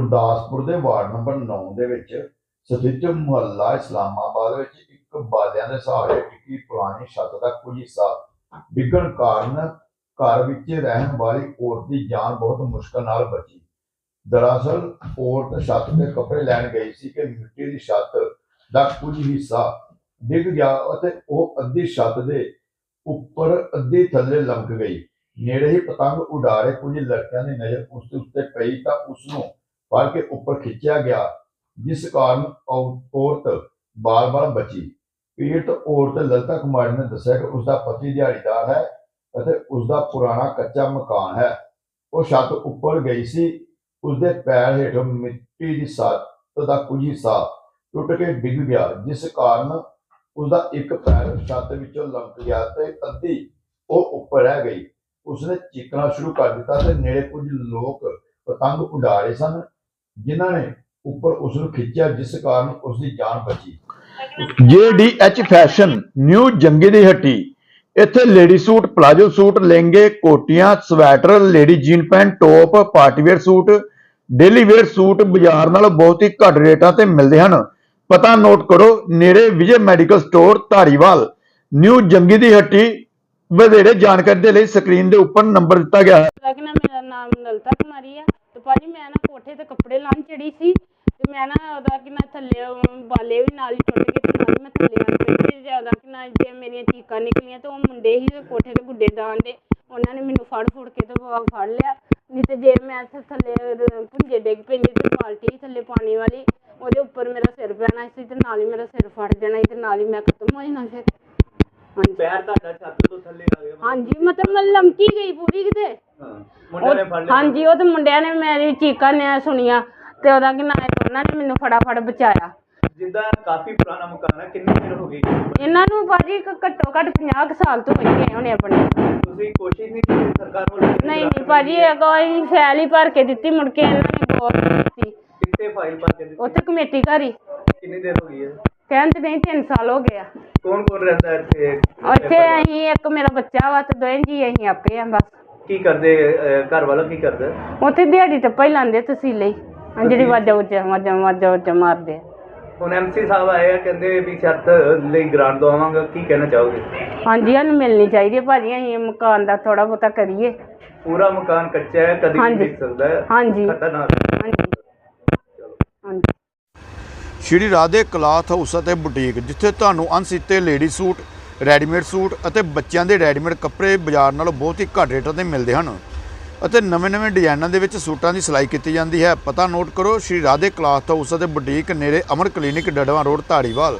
ਗੁਰਦਾਸਪੁਰ ਦੇ ward number 9 ਦੇ ਵਿੱਚ ਸਥਿਤ ਮੁਹੱਲਾ ਇਸਲਾਮਾਬਾਦ ਵਿੱਚ ਇੱਕ ਬਾਲਿਆਂ ਦੇ ਸਹਾਰੇ ਟਿੱਕੀ ਪੁਰਾਣੀ ਛੱਤ ਦਾ ਕੁਝ ਹਿੱਸਾ ਡਿੱਗਣ ਕਾਰਨ ਘਰ ਵਿੱਚ ਰਹਿਣ ਵਾਲੀ ਔਰਤ ਦੀ ਜਾਨ ਬਹੁਤ ਮੁਸ਼ਕਲ ਨਾਲ ਬਚੀ। ਦਰਅਸਲ, ਔਰਤ ਛੱਤ ਤੇ ਕੱਪੜੇ ਲੈਣ ਗਈ ਸੀ ਕਿ ਮਿੱਟੀ ਦੀ ਛੱਤ ਦਾ ਕੁਝ ਹਿੱਸਾ ਡਿੱਗ ਗਿਆ ਅਤੇ ਉਹ ਅੱਧੀ ਛੱਤ ਦੇ ਉੱਪਰ ਅੱਧੀ ਥੱਲੇ ਲਮਕ ਗਈ। ਨੇੜੇ ਹੀ ਪਤੰਗ ਉਡਾਰੇ ਕੁਝ ਲੜਕਿਆਂ ਦੀ ਨਜ਼ਰ ਉਸ ਦੇ ਉੱਤੇ ਪਈ ਤਾਂ ਉਸ ਨੂੰ ਫੜ ਕੇ ਉੱਪਰ ਖਿੱਚਿਆ ਗਿਆ, ਜਿਸ ਕਾਰਨ ਔ- ਔਰਤ ਬਾਲ-ਬਾਲ ਬਚੀ। ਪੀੜਤ ਔਰਤ ਲਲਿਤਾ ਕੁਮਾਰੀ ਨੇ ਦੱਸਿਆ ਕਿ ਉਸ ਦਾ ਪਤੀ ਦਿਹਾੜੀਦਾਰ ਹੈ ਅਤੇ ਉਸ ਦਾ ਪੁਰਾਣਾ ਕੱਚਾ ਮਕਾਨ ਹੈ। ਉਹ ਛੱਤ ਉੱਪਰ ਗਈ ਸੀ। ਉਸ ਦੇ ਪੈਰ ਹੇਠੋਂ ਮਿੱਟੀ ਦੀ ਸੱਤ ਦਾ ਕੁਝ ਹਿੱਸਾ ਟੁੱਟ ਕੇ ਡਿੱਗ ਗਿਆ, ਜਿਸ ਕਾਰਨ ਉਸ ਦਾ ਇੱਕ ਪੈਰ ਛੱਤ ਵਿੱਚੋਂ ਲਮਕ ਗਿਆ ਤੇ ਅੱਧੀ ਉਹ ਉੱਪਰ ਰਹਿ ਗਈ। ਉਸਨੇ ਚੀਕਣਾ ਸ਼ੁਰੂ ਕਰ ਦਿੱਤਾ ਤੇ ਨੇੜੇ ਕੁਝ ਲੋਕ ਪਤੰਗ ਉਡਾ ਰਹੇ ਸਨ। ਜਿਨ੍ਹਾਂ ਨੇ ਉੱਪਰ ਉਸ ਨੂੰ ਖਿੱਚਿਆ ਜਿਸ ਕਾਰਨ ਉਸ ਦੀ ਜਾਨ ਬਚੀ। JDH ਫੈਸ਼ਨ ਨਿਊ ਜੰਗੀ ਦੀ ਹੱਟੀ ਇੱਥੇ ਲੇਡੀ ਸੂਟ ਪਲਾਜੋ ਸੂਟ ਲਹਿੰਗੇ ਕੋਟੀਆਂ sweater lady jean pant top partywear suit daily wear suit ਬਾਜ਼ਾਰ ਨਾਲੋਂ ਬਹੁਤ ਹੀ ਘੱਟ ਰੇਟਾਂ ਤੇ ਮਿਲਦੇ ਹਨ। ਪਤਾ ਨੋਟ ਕਰੋ ਨੇੜੇ Vijay medical store Dhariwal. New Jangi ਦੀ ਹੱਟੀ ਵਧੇਰੇ ਜਾਣਕਾਰੀ ਦੇ ਲਈ ਸਕਰੀਨ ਦੇ ਉੱਪਰ ਨੰਬਰ ਦਿੱਤਾ ਗਿਆ ਹੈ। ਮੇਰਾ ਨਾਮ ਲਲਤਾ ਕੁਮਾਰੀ ਆ। ਤੇ ਭਾਜੀ ਮੈਂ ਨਾ ਕੋਠੇ ਤੇ ਕੱਪੜੇ ਲਾਉਣ ਚੜੀ ਸੀ ਤੇ ਮੈਂ ਨਾ ਉਹਦਾ ਕਿ ਨਾ ਥੱਲੇ ਬਾਲੇ ਵੀ ਨਾਲ ਹੀ ਟੁੱਟ ਗਏ ਤੇ ਨਾਲ ਮੈਂ ਥੱਲੇ ਲੱਗ ਪਈ ਤੇ ਜ਼ਿਆਦਾ ਕਿ ਨਾ ਜੇ ਮੇਰੀਆਂ ਚੀਕਾਂ ਨਿਕਲੀਆਂ ਤੇ ਉਹ ਮੁੰਡੇ ਹੀ ਕੋਠੇ ਤੇ ਗੁੱਡੇ ਡਾਣ ਦੇ ਉਹਨਾਂ ਨੇ ਮੈਨੂੰ ਫੜ ਫੁੜ ਕੇ ਤੇ ਫੜ ਲਿਆ। ਨਹੀਂ ਤੇ ਜੇ ਮੈਂ ਇੱਥੇ ਥੱਲੇ ਭੁੰਜੇ ਡਿੱਗ ਪੈਂਦੀ ਤੇ ਬਾਲਟੀ ਸੀ ਥੱਲੇ ਪਾਣੀ ਵਾਲੀ ਉਹਦੇ ਉੱਪਰ ਮੇਰਾ ਸਿਰ ਪੈਣਾ ਸੀ ਤੇ ਨਾਲ ਹੀ ਮੇਰਾ ਸਿਰ ਫਟ ਜਾਣਾ ਸੀ ਤੇ ਨਾਲ ਹੀ ਮੈਂ ਖਤਮ ਹੋ ਜਾਣਾ ਫਿਰ। ਹਾਂਜੀ। ਪੈਰ ਤੁਹਾਡਾ ਛੱਤ ਤੋਂ ਥੱਲੇ ਆ ਗਿਆ। ਹਾਂਜੀ ਮਤਲਬ ਮੈਂ ਲਮਕੀ ਗਈ ਪੂਰੀ ਕਿਤੇ। ਹਾਂ। ਮੁੰਡੇ ਨੇ ਫੜ ਉਹ- ਲਿਆ ਹਾਂਜੀ ਉਹ ਤੇ ਮੁੰਡਿਆਂ ਨੇ ਮੇਰੀ ਚੀਕਾਂ ਨੇ ਸੁਣੀਆਂ ਤੇ ਉਹਦਾ ਕਿ ਨਾ ਉਹਨਾਂ ਨੇ ਮੈਨੂੰ ਫਟਾਫਟ ਬਚਾਇਆ। ਜਿੱਦਾਂ ਕਾਫੀ ਪੁਰਾਣਾ ਮਕਾਨ ਹੈ ਕਿੰਨੀ ਦੇਰ ਹੋ ਗਈ ਇਹਨਾਂ ਨੂੰ ਭਾਜੀ ਇੱਕ ਘੱਟੋ ਘੱਟ 50 ਕੁ ਸਾਲ ਤੋਂ ਹੋਈ ਗਏ ਹੋਣੇ ਆਪਣੇ। ਤੁਸੀਂ ਕੋਸ਼ਿਸ਼ ਨਹੀਂ ਕੀਤੀ ਸਰਕਾਰ ਵੱਲੋਂ ਨਹੀਂ ਨਹੀਂ ਭਾਜੀ ਇਹ ਕੋਈ ਫੈਲ ਹੀ ਭਰ ਕੇ ਦਿੱਤੀ ਮੁੜ ਕੇ ਇਹਨਾਂ ਨੇ ਗੌਰ ਨਹੀਂ ਕੀਤੀ ਕਿੱਥੇ ਫਾਈਲ ਪਾ ਕੇ ਦਿੱਤੀ? ਉੱਥੇ ਕਮੇਟੀ ਘਰ ਹੀ। ਕਿੰਨੀ ਦੇਰ ਹੋ ਗਈ ਹੈ? ਕਹਿਣ ਤੇ ਨਹੀਂ 3 ਸਾਲ ਹੋ ਗਏ ਆ। ਕੌਣ ਕੌਣ ਰਹਿੰਦਾ ਹੈ ਇੱਥੇ ਉੱਥੇ ਅਸੀਂ ਇੱਕ ਮੇਰਾ ਬੱਚਾ ਵਾ ਤੇ ਦੋਵੇਂ ਜੀ ਅਸੀਂ ਆਪੇ ਆ ਬਸ। ਕੀ ਕਰਦੇ ਅਹ, ਘਰ ਵਾਲਾ ਕੀ ਕਰਦਾ? ਉੱਥੇ ਦਿਹਾੜੀ ਟੱਪਾ ਹੀ ਲਾਉਂਦੇ ਤਸੀਲੇ ਹੀ। ਹਾਂ ਜਿਹੜੀ ਵਾਜਾ ਉੱਚਾ ਵਾਜਾ ਵਾਜਾ ਉੱਚਾ ਮਾਰਦੇ ਆ। ਹੁਣ ਐਮਸੀ ਸਾਹਿਬ ਆਏ ਆ ਕਹਿੰਦੇ ਵੀ ਛੱਤ ਲਈ ਗ੍ਰਾਂਟ ਦਵਾਵਾਂਗਾ ਕੀ ਕਹਿਣਾ ਚਾਹੋਗੇ? ਹਾਂਜੀ ਸਾਨੂੰ ਮਿਲਣੀ ਚਾਹੀਦੀ ਹੈ ਭਾਜੀ ਅਸੀਂ ਮਕਾਨ ਦਾ ਥੋੜਾ ਬਹੁਤਾ ਕਰੀਏ। ਪੂਰਾ ਮਕਾਨ ਕੱਚਾ ਹੈ ਕਦੀ ਵੀ ਹਾਂਜੀ। ਡਿੱਗ ਸਕਦਾ। ਹੈ ਹਾਂਜੀ। ਖਤਰਨਾਕ ਹੈ। ਹਾਂਜੀ। ਹਾਂਜੀ। ਸ਼੍ਰੀ ਰਾਧੇ ਕਲਾਥ ਹਾਊਸ ਅਤੇ ਬੁਟੀਕ ਜਿੱਥੇ ਤੁਹਾਨੂੰ ਅਣਸੀਤੇ ਲੇਡੀ ਸੂਟ ਰੈਡੀਮੇਡ ਸੂਟ ਅਤੇ ਬੱਚਿਆਂ ਦੇ ਰੈਡੀਮੇਡ ਕੱਪੜੇ ਬਾਜ਼ਾਰ ਨਾਲੋਂ ਬਹੁਤ ਹੀ ਘੱਟ ਰੇਟਾਂ ਤੇ ਮਿਲਦੇ ਹਨ। ਅਤੇ ਨਵੇਂ-ਨਵੇਂ ਡਿਜ਼ਾਈਨਾਂ ਦੇ ਵਿੱਚ ਸੂਟਾਂ ਦੀ ਸਿਲਾਈ ਕੀਤੀ ਜਾਂਦੀ ਹੈ। ਪਤਾ ਨੋਟ ਕਰੋ ਸ਼੍ਰੀ ਰਾਧੇ ਕਲਾਥ ਹਾਊਸ ਅਤੇ ਬੁਟੀਕ ਨੇੜੇ ਅਮਰ ਕਲੀਨਿਕ ਡੜਵਾ ਰੋਡ ਧਾਰੀਵਾਲ।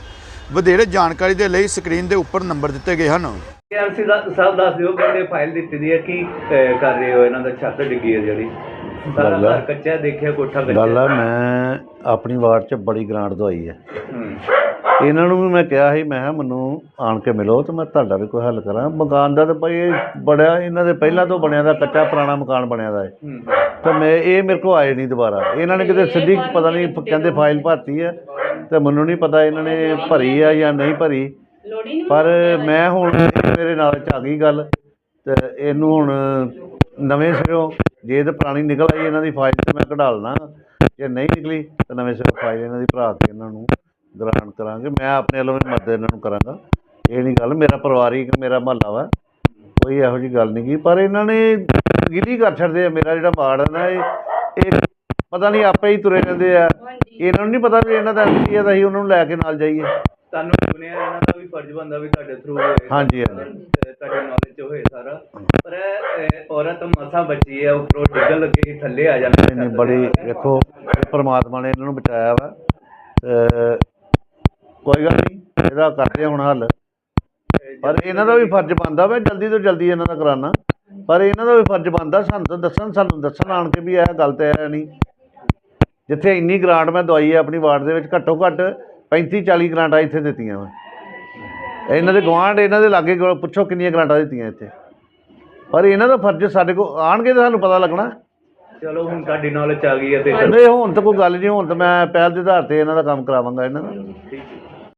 ਵਧੇਰੇ ਜਾਣਕਾਰੀ ਦੇ ਲਈ ਸਕਰੀਨ ਦੇ ਉੱਪਰ ਨੰਬਰ ਦਿੱਤੇ ਗਏ ਹਨ। ਐਮਸੀ ਸਾਹਿਬ ਦੱਸ ਦਿਓ ਕਹਿੰਦੇ ਫਾਈਲ ਦਿੱਤੀ ਦੀ ਹੈ। ਕੀ ਅਹ, ਕਰ ਰਹੇ ਹੋ? ਇਹਨਾਂ ਦਾ ਛੱਤ ਡਿੱਗੀ ਹੈ ਜਿਹੜੀ। ਸਾਰਾ ਗੱਲ ਆ- ਘਰ ਕੱਚਾ ਦੇਖਿਆ ਕੋਠਾ ਕੱਚਾ ਗੱਲ ਹੈ। ਆ ਮੈਂ ਆਪਣੀ ਵਾਰਡ 'ਚ ਬੜੀ ਗ੍ਰਾਂਟ ਦਵਾਈ ਹੈ। ਹੂੰ। ਇਹਨਾਂ ਨੂੰ ਵੀ ਮੈਂ ਕਿਹਾ ਸੀ ਮੈਂ ਕਿਹਾ ਮੈਨੂੰ ਆਣ ਕੇ ਮਿਲੋ ਤੇ ਮੈਂ ਤੁਹਾਡਾ ਵੀ ਕੋਈ ਹੱਲ ਕਰਾਂ। ਮਕਾਨ ਦਾ ਤਾਂ ਭਾਈ ਇਹ ਬੜਿਆ ਇਹਨਾਂ ਦੇ ਪਹਿਲਾਂ ਤੋਂ ਬਣਿਆ ਦਾ ਕੱਚਾ ਪੁਰਾਣਾ ਮਕਾਨ ਬਣਿਆ ਦਾ ਹੈ ਹੂੰ। ਤਾਂ ਮੈਂ ਇਹ ਮੇਰੇ ਕੋ ਆਏ ਨਹੀਂ ਦੁਬਾਰਾ। ਇਹਨਾਂ ਨੇ ਕਿਤੇ ਸਿੱਧੀ ਪਤਾ ਨਹੀਂ ਕਹਿੰਦੇ ਫਾਈਲ ਭਰਤੀ ਹੈ ਤੇ ਮੈਨੂੰ ਨਹੀਂ ਪਤਾ ਇਹਨਾਂ ਨੇ ਭਰੀ ਆ ਜਾਂ ਨਹੀਂ ਭਰੀ। ਪਰ ਮੈਂ ਹੁਣ ਮੇਰੇ ਨਾਲ ਚ ਆ ਗਈ ਗੱਲ ਤੇ ਇਹਨੂੰ ਹੁਣ ਨਵੇਂ ਸਿਰੋਂ ਜੇ ਤੇ ਪੁਰਾਣੀ ਨਿਕਲ ਆਈ ਇਹਨਾਂ ਦੀ ਫਾਈਲ ਤੇ ਮੈਂ ਕਢਾ ਲਣਾ। ਜੇ ਨਹੀਂ ਨਿਕਲੀ ਤਾਂ ਨਵੇਂ ਸਿਰੋਂ ਫਾਈਲ ਇਹਨਾਂ ਦੀ ਭਰਾ ਕੇ ਇਹਨਾਂ ਨੂੰ। ਗ੍ਰਾਂਟ ਕਰਾਂਗੇ। ਮੈਂ ਆਪਣੇ ਵੱਲੋਂ ਵੀ ਮਦਦ ਇਹਨਾਂ ਨੂੰ ਕਰਾਂਗਾ। ਇਹ ਨਹੀਂ ਗੱਲ ਮੇਰਾ ਪਰਿਵਾਰਿਕ ਮੇਰਾ ਮਹੱਲਾ ਵਾ। ਕੋਈ ਇਹੋ ਜੀ ਗੱਲ ਨਹੀਂ ਕੀ ਪਰ ਇਹਨਾਂ ਨੇ ਗਿਰੀ ਕਰ ਛੱਡਦੇ ਆ। ਮੇਰਾ ਜਿਹੜਾ ਵਾਰਡ ਹੈ ਨਾ ਇਹ ਇਹ ਪਤਾ ਨਹੀਂ ਆਪੇ ਹੀ ਤੁਰੇ ਰਹਿੰਦੇ ਆ। ਇਹਨਾਂ ਨੂੰ ਨਹੀਂ ਪਤਾ ਵੀ ਇਹਨਾਂ ਦਾ ਐਮਸੀ ਆ ਤਾਂ ਅਸੀਂ ਉਹਨਾਂ ਨੂੰ ਲੈ ਕੇ ਨਾਲ ਜਾਈਏ। ਤੁਹਾਨੂੰ ਸੁਣਿਆ ਇਹਨਾਂ ਦਾ ਵੀ ਫਰਜ਼ ਬੰਦਾ ਵੀ ਤੁਹਾਡੇ ਥਰੂ ਹਾਂਜੀ, ਹਾਂਜੀ। ਤੁਹਾਡੇ ਨੌਲੇਜ ਚ ਹੋਏ ਸਾਰਾ। ਪਰ ਇਹ, ਔਰਤ ਮਸਾਂ ਬਚੀ ਹੈ ਉੱਪਰੋਂ ਡਿੱਗਣ ਲੱਗੇ ਥੱਲੇ ਆ ਜਾਂਦੀ ਨਹੀਂ ਬੜੀ ਵੇਖੋ ਪ੍ਰਮਾਤਮਾ ਨੇ ਇਹਨਾਂ ਨੂੰ ਬਚਾਇਆ ਵਾ। ਕੋਈ ਗੱਲ ਨਹੀਂ ਇਹਦਾ ਕਰਦੇ ਹੁਣ ਹੱਲ। ਪਰ ਇਹਨਾਂ ਦਾ ਵੀ ਫਰਜ਼ ਬਣਦਾ ਵਾ ਜਲਦੀ ਤੋਂ ਜਲਦੀ ਇਹਨਾਂ ਦਾ ਕਰਾਉਣਾ ਪਰ ਇਹਨਾਂ ਦਾ ਵੀ ਫਰਜ਼ ਬਣਦਾ ਸਾਨੂੰ ਤਾਂ ਦੱਸਣ ਸਾਨੂੰ ਦੱਸਣ ਆਣ ਕੇ ਵੀ ਇਹ ਗੱਲ ਤੇ ਹੈ ਨਹੀਂ। ਜਿੱਥੇ ਇੰਨੀ ਗ੍ਰਾਂਟ ਮੈਂ ਦਵਾਈ ਹੈ ਆਪਣੀ ਵਾਰਡ ਦੇ ਵਿੱਚ ਘੱਟੋ ਘੱਟ 35 40 ਗ੍ਰਾਂਟਾਂ ਇੱਥੇ ਦਿੱਤੀਆਂ ਵਾ। ਇਹਨਾਂ ਦੇ ਗਵਾਂਢ ਇਹਨਾਂ ਦੇ ਲਾਗੇ ਕੋਲ ਪੁੱਛੋ ਕਿੰਨੀਆਂ ਗ੍ਰਾਂਟਾਂ ਦਿੱਤੀਆਂ ਇੱਥੇ। ਪਰ ਇਹਨਾਂ ਦਾ ਫਰਜ਼ ਸਾਡੇ ਕੋਲ ਆਣਗੇ ਤਾਂ ਸਾਨੂੰ ਪਤਾ ਲੱਗਣਾ। ਚਲੋ ਹੁਣ ਤੁਹਾਡੀ ਨੌਲੇਜ ਆ ਗਈ ਹੈ ਤੇ ਨਹੀਂ ਹੁਣ ਤਾਂ ਕੋਈ ਗੱਲ ਨਹੀਂ ਹੁਣ ਤਾਂ ਮੈਂ ਪਹਿਲ ਦੇ ਆਧਾਰ ਤੇ ਇਹਨਾਂ ਦਾ ਕੰਮ ਕਰਾਵਾਂਗਾ ਇਹਨਾਂ ਦਾ। ਠੀਕ